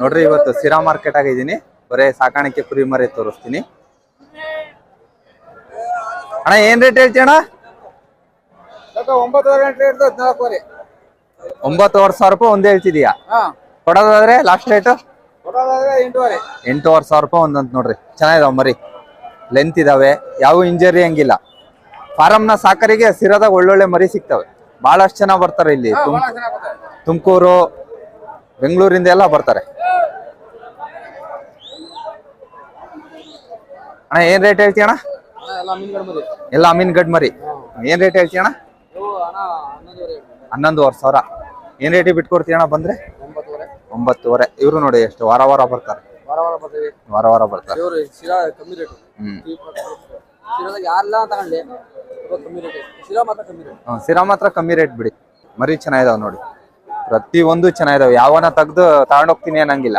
ನೋಡ್ರಿ ಇವತ್ತು ಸಿರಾ ಮಾರ್ಕೆಟ್ ಆಗಿದ್ದೀನಿ ಬರೇ ಸಾಕಾಣಿಕೆ ಕುರಿ ಮರಿ ತೋರಿಸ್ತೀನಿ. ಅಣ್ಣ ಏನ್ ರೇಟ್ ಹೇಳ್ತಿ ಅಣ್ಣ? ಒಂಬತ್ತುವರೆ ಸಾವಿರ ರೂಪಾಯಿ ಒಂದೇ ಹೇಳ್ತಿದೀಯಾ? ಕೊಡೋದಾದ್ರೆ ಲಾಸ್ಟ್ ರೇಟ್ ಎಂಟುವರೆ ಸಾವಿರ ರೂಪಾಯಿ ಒಂದಂತ ನೋಡ್ರಿ. ಚೆನ್ನಾಗಿದಾವ ಮರಿ. ಲೆಂತ್ ಇದಾವೆ. ಯಾವ ಇಂಜರಿ ಹಂಗಿಲ್ಲ. ಫಾರಂನ ಸಾಕರಿಗೆ ಸಿರಾದಾಗ ಒಳ್ಳೊಳ್ಳೆ ಮರಿ ಸಿಗ್ತವೆ. ಬಹಳಷ್ಟು ಜನ ಬರ್ತಾರೆ ಇಲ್ಲಿ. ತುಮಕೂರು ಬೆಂಗಳೂರಿಂದ ಎಲ್ಲ ಬರ್ತಾರೆ. ಅಣ್ಣ ಏನ್ ರೇಟ್ ಹೇಳ್ತೀಯ ಅಣ್ಣ ಎಲ್ಲ ಅಮೀನ್ ಅಮೀನ್ಗಡ್ ಮರಿ ಏನ್ ರೇಟ್ ಹೇಳ್ತೀಯ ಅಣ್ಣ ಹನ್ನೊಂದುವರೆ ಸಾವಿರ. ಏನ್ ರೇಟ್ ಬಿಟ್ಕೊಡ್ತೀಯ ಅಣ್ಣ ಬಂದ್ರೆ? ಒಂಬತ್ತುವರೆ. ಇವರು ನೋಡಿ ಎಷ್ಟು ವಾರ ವಾರ ಬರ್ತಾರೆ. ವಾರ ವಾರ ಬರ್ತಾರೆ. ಹ್ಮ್, ಸಿರಾ ಮಾತ್ರ ಕಮ್ಮಿ ರೇಟ್ ಬಿಡಿ. ಮರಿ ಚೆನ್ನಾಗಿದಾವ್ ನೋಡಿ. ಪ್ರತಿ ಒಂದು ಚೆನ್ನಾಗಿದಾವೆ. ಯಾವನ ತೆಗ್ದು ತಗೊಂಡೋಗ್ತೀನಿ ಅನ್ನಂಗಿಲ್ಲ.